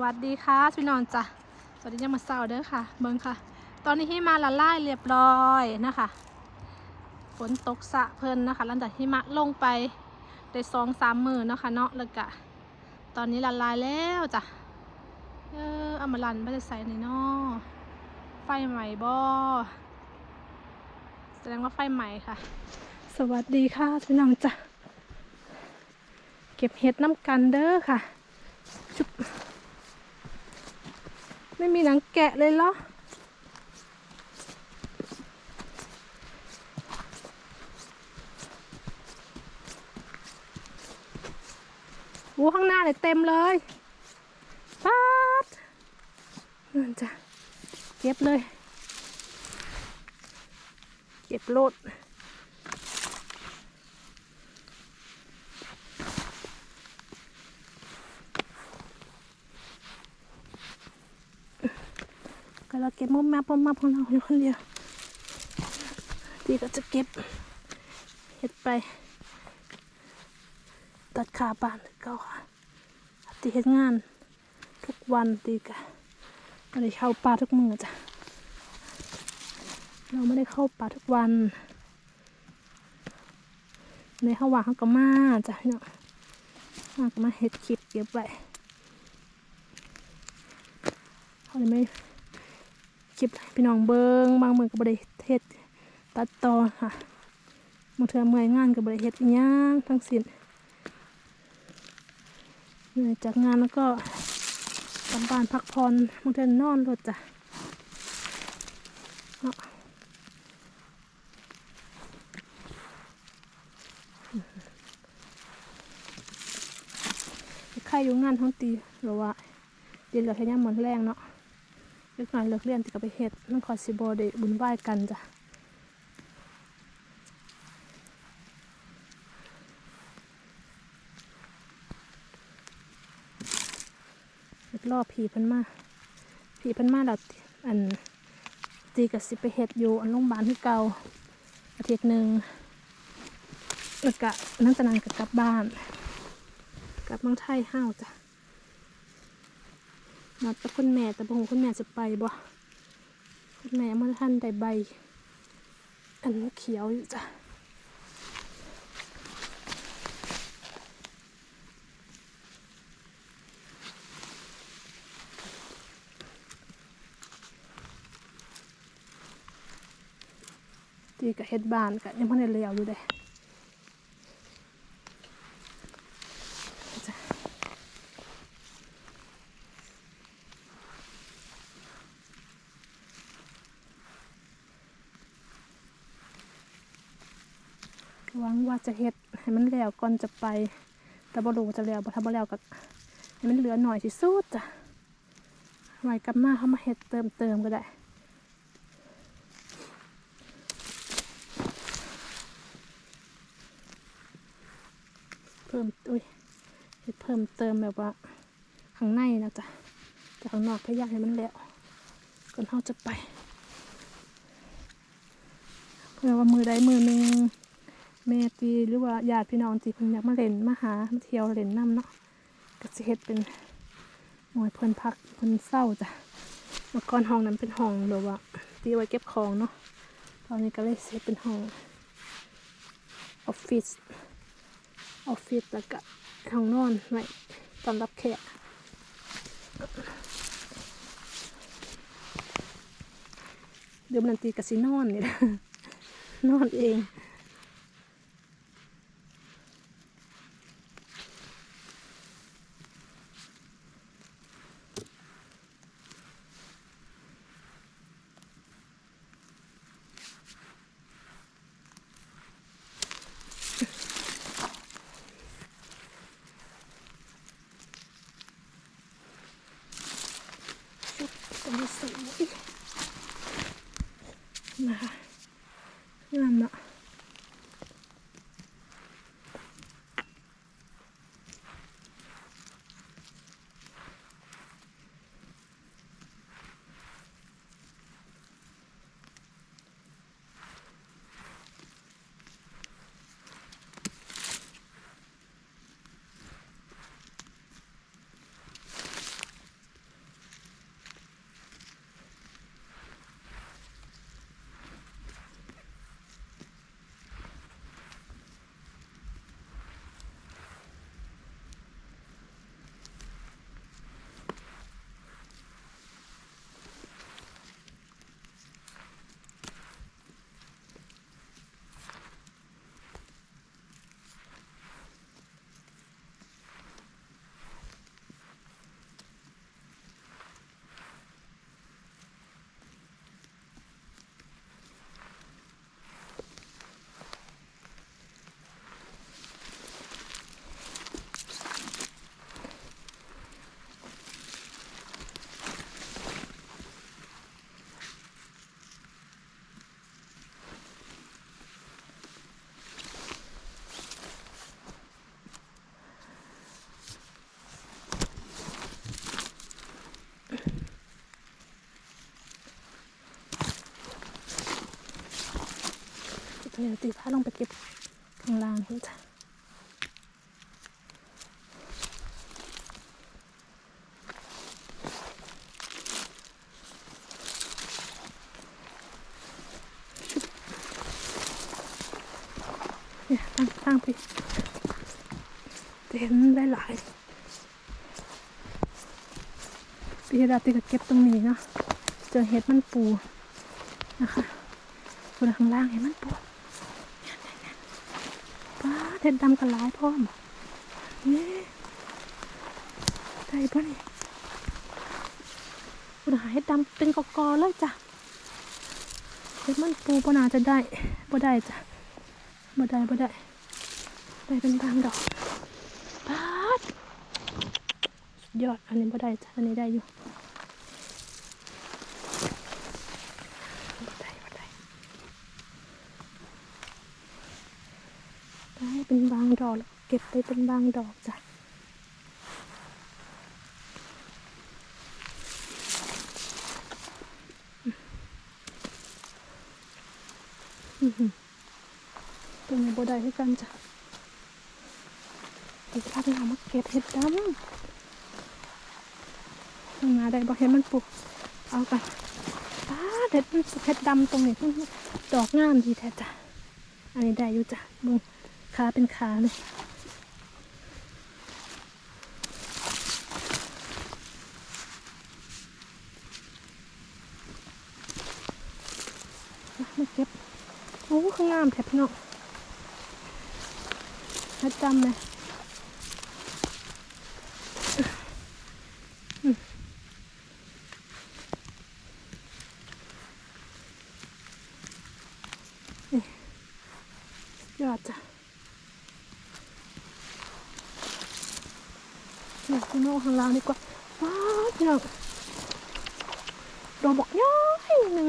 วัสดีค่ะพี่นองจ้ะสวัสดียามมาเสาร์เด้อค่ะ เบิ้งค่ะ ตอนนี้หิมะละลายเรียบร้อยนะคะฝนตกสะเพลินนะคะหลังจากหิมะลงไปได้สองสามมือนะคะเนาะแล้วก็ตอนนี้ละลายแล้วจ้ะเออเอามาลันไม่ได้ใส่ในนาะไฟใหม่บ่แสดงว่าไฟใหม่ค่ะ สวัสดีค่ะพี่น้องจ้ะเก็บเห็ดน้ำกันเด้อค่ะชุบ ไม่มีหนังแกะเลยเหรอโอ้ข้างหน้าเลยเต็มเลยป๊าดนั่นจ้ะเก็บเลย เก็บโลด ก็เราเก็บมุมแมพมุมแมพของเราอยู่คนเดียวตีก็จะเก็บเห็ดไป ตัดขาบานเก่าค่ะตีเฮ็ดงาน ทุกวันตีกะไม่ได้เข้าป่าทุกมือจ้ะเราไม่ได้เข้าป่าทุกวัน ในข้าวหวานเขาก็มาจ้ะพี่น้องมาก็มาเฮ็ดคลิปเก็บไว้เขาเลยไม่ ลิปพี่น้องเบิงบางมือก็บริเฮ็ดตัดต่อค่ะบางเทื่อเมื่อยงานก็บบริเฮ็ดอิหยังทั้งสิ้นเหนื่อยจากงานแล้วก็กลับบ้านพักผ่อนบางเทื่อนอนรถจ้ะใครอยู่งานท้องตีหรือว่าเดี๋ยวเหลือแค่ย่ามหมดแรงเนาะ เล็กน้อยเลิกเรียนติก็ไปเฮ็ดนั่นคอสิบได้บุญไหว้กันจ้ะเฮ็ดรอบผีพันมาผีพันมาเราอันตีกับสิไปเฮ็ดอยู่อันโรงพยาบาลที่เก่าอาทิตย์หนึ่งแล้วก็นั่นจะนานกับกลับบ้าน กลับเมืองไทยห้าวจ้ะ นัดกับคุณแม่แต่บงคุณแม่จะไปบ่คุณแม่มื่อท่านได้ใบ อันเขียวอยู่จ้ะตีกับเฮ็ดบานกับยังพ่ได้เลี้ยวอยู่เด้จ้ะ หวังว่า จะเฮ็ดให้มันแล้วก่อนจะไป แต่บ่รู้จะแล้วบ่ถ้าบ่แล้วก็ให้มันเหลือหน่อยที่สุดจ้ะไว้กลับมาเข้ามาเฮ็ดเติมเติมก็ได้เพิ่มอุ้ยเฮ็ดเพิ่มเติมแบบว่าข้างในนะจ๊ะแต่ข้างนอกพยายามให้มันแล้วก่อนเฮาจะไปเพื่อว่ามือใดมือหนึ่ง แม่ตีหรือว่าญาติพี่น้องตีเพิ่นอยากมาเล่นมาหามาเที่ยวเล่นน้ำเนาะก็สิเฮ็ดเป็นหน่วยเพิ่นพักเพิ่นเศร้าจ้ะเมื่อก่อนห้องนั้นเป็นห้องแบบว่าตีไว้เก็บของเนาะตอนนี้ก็เลยเสียเป็นห้องออฟฟิศออฟฟิศแล้วก็ห้องนอนไว้ต้อนรับแขกเดี๋ยวมันตีกับสินอนนี่นะนอนเอง เดี๋ยวตีผ้าลงไปเก็บข้างล่างนี่จ้ะเนี่ยตั้งตั้งไปเห็นได้หลายปีดาติก็เก็บตรงนี้เนาะเจอเห็ดมันปูนะคะคนข้างล่างเห็นมันปู ป้าเด็ดดำกันหลายพร้อมนี่ได้ปะนี่อุดหาเห็ดดำเป็นกอกๆเลยจ้ะเห็ดมันปูปนาจะได้บ่ได้จ้ะบ่ได้บ่ได้ได้เป็นบางดอกป้าดสุดยอดอันนี้บ่ได้จ้ะอันนี้ได้อยู่บ่ได้บ่ได้ ได้เป็นบางดอกแล้วเก็บไปเป็นบางดอกจ้ะอือหือตรงนี้บได้ให้กันจ้ะอีกภาพเรามาเก็บเห็ดดำข้างน้าได้บอกเห็ดมันปลูกเอากันป้าเห็ดเห็ดดำตรงนี้ดอกงามดีแท้จ้ะอันนี้ได้อยู่จ้ะมึง ขาเป็นขาเลยมาเก็บ โอ้ข้างงามแถบพี่น้องมาจำเลยอืมนี่ยอดจ้ะอยากจะนอกข้างล่างดีกว่าว้าวพี่น้ องดอกบอกย้อยหนึ่ง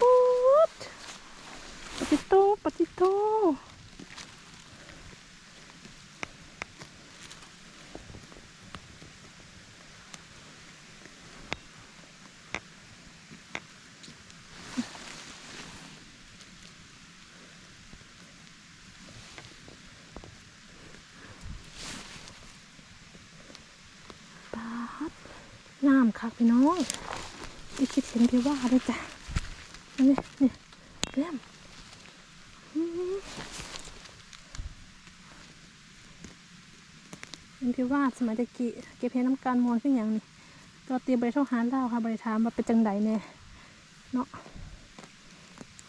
ปุ๊บปฏิโตปฏิโตปาดงามค่ะ พี่น้องไอีคิดเห็นพี่ว่าด้วยจ้ะนี่นี่เริ่มอืมเห็นพี่ว่าสมัยตะกี้เก็บเพลน้ำการมวลขึ้นอย่างนี้ตัวเตรียมไปท่องหาเล่าค่ะบริถามว่าเป็นจังใดแน่เนาะ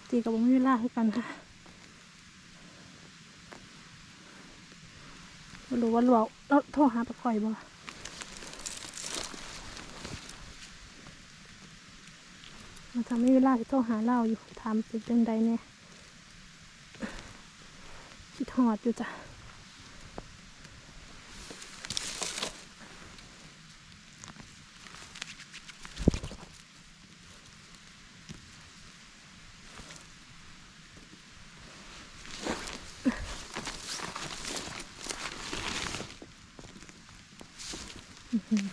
ตีกับผมไม่เวลาคือกันค่ะไม่รู้ว่าหลวงเราโทรหาปะคอยบ่ มันทำให้เวลาที่โทรหาเราอยู่ทำเป็นจังใดเนี่ยคิดหอดอยู่จ้ะอื้อหือ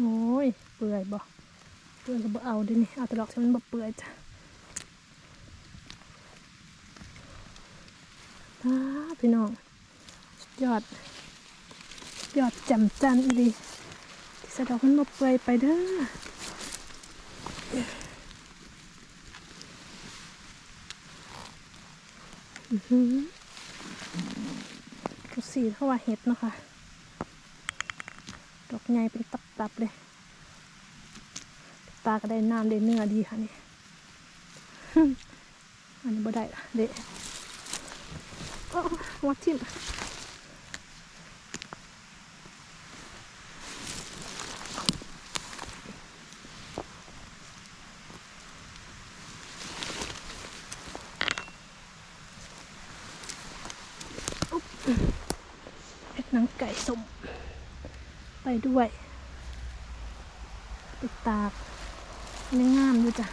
โอ้ย เปื่อยบ่เปื่อยก็บ่เอาดินี่เอาแตลอกใช่มันบ่เปื่อยจ้ะอ้าพี่น้องยอด ยอดแจ่มจันทร์อีหลีที่สะดอกมันบ่เปื่อยไปเด้ออือหือดูสีเท่าว่าเห็ดเนาะค่ะดอกใหญ่เป็นตับๆเลย ตาก็ได้น้ำได้เนื้อดีค่ะนี่อันนี้บ่ได้ละเด็โอ้วัดทิมเอ็ดหนังไก่สมไปด้วย ไปตาก นี่งามอยู่จ้ะ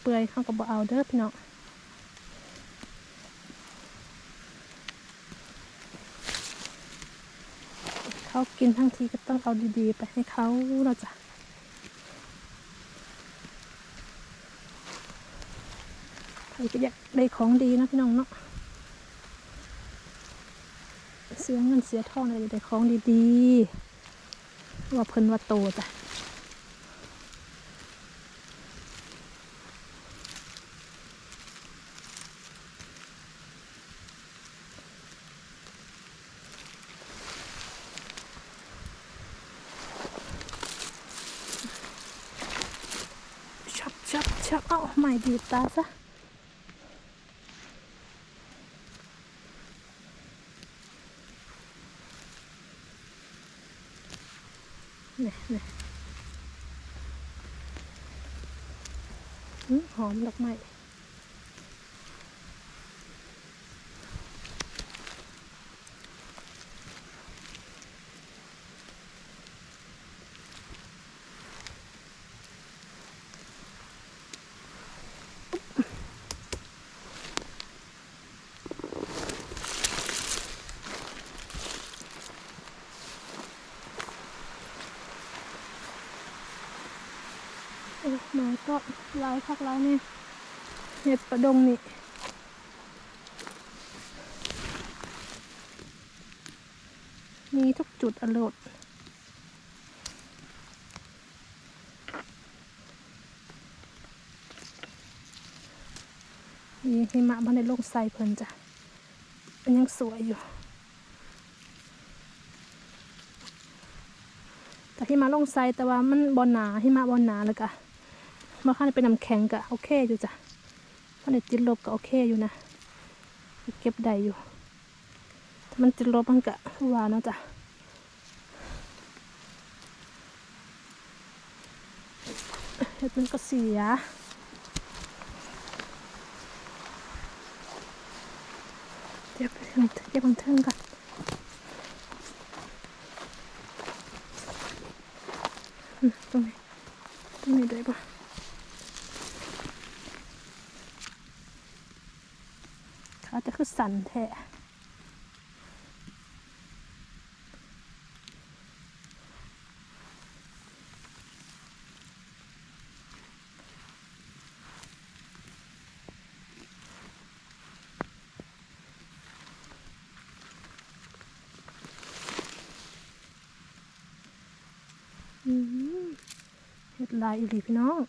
เปื่อยเข้ากับบ่เอาเด้อพี่เนาะเขากินทั้งทีก็ต้องเอาดีๆ ไปให้เขาเราจ้ะ ใครก็อยากได้ของดีนะพี่น้องเนาะเสียเงินเสียทองอะไรได้ของดีๆ ว่าเพิ่นว่าโตจ้ะชับชับชับเอาใหม่ดีตาซะเนี่ยเนี่ยอื้อ หอมดอกไม้ โอ้หมาก็ลายพักลายเนี่ยเห็ดประดงนี่มีทุกจุดอรรถมีหิมะมาในโลกใสเพิ่นจ้ะมันยังสวยอยู่ แต่หิมะลงไซแต่ว่ามันบอหนาหิมะบอหนาเลยกะ มาข้างในเป็นน้ำแข็งกะโอเคอยู่จ้ะข้างในติดลบก็โอเคอยู่นะเก็บได้อยู่ ถ้ามันติดลบมันกะว่าเนาะจ้ะเฮ็ดมันก็เสียเดี๋ยวไปถึงเดี๋ยวบังเทิงก่อนตรงนี้ตรงนี้ด้วยปะ ขาจะคือสันแท้อืมเฮ็ดลายอีหลีพี่น้อง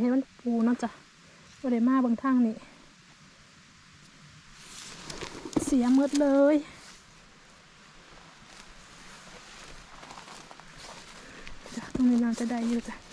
เห็นมันปูเนาะจ้ะบ่ได้มาบางทางนี่เสียหมดเลยจ้ะตรงนี้น่าจะได้อยู่จ้ะ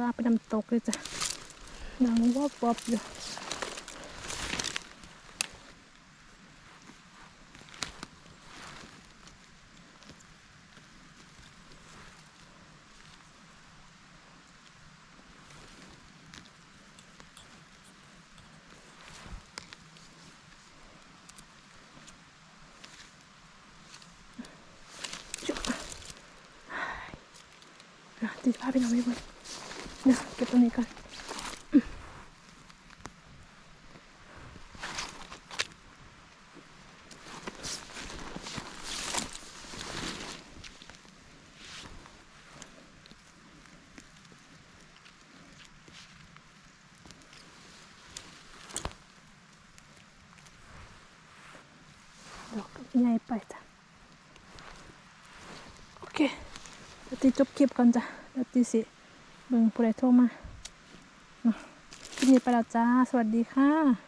ลากไปน้ำตกเลยจ้ะนางวอบวอบอยู่จุ๊บอะติดผ้าไปหน่อยไม่เบิ่งเดี๋ยวเก็บตรงนี้ก่อน ดอก ใหญ่ไปจ้ะ โอเคเดี๋ยวตีจบคลิปก่อนจ้ะเดี๋ยวตีสิเบิ่งผู้ใดโทรมาเนาะคลิปนี้ไปแล้วจ้า สวัสดีค่ะ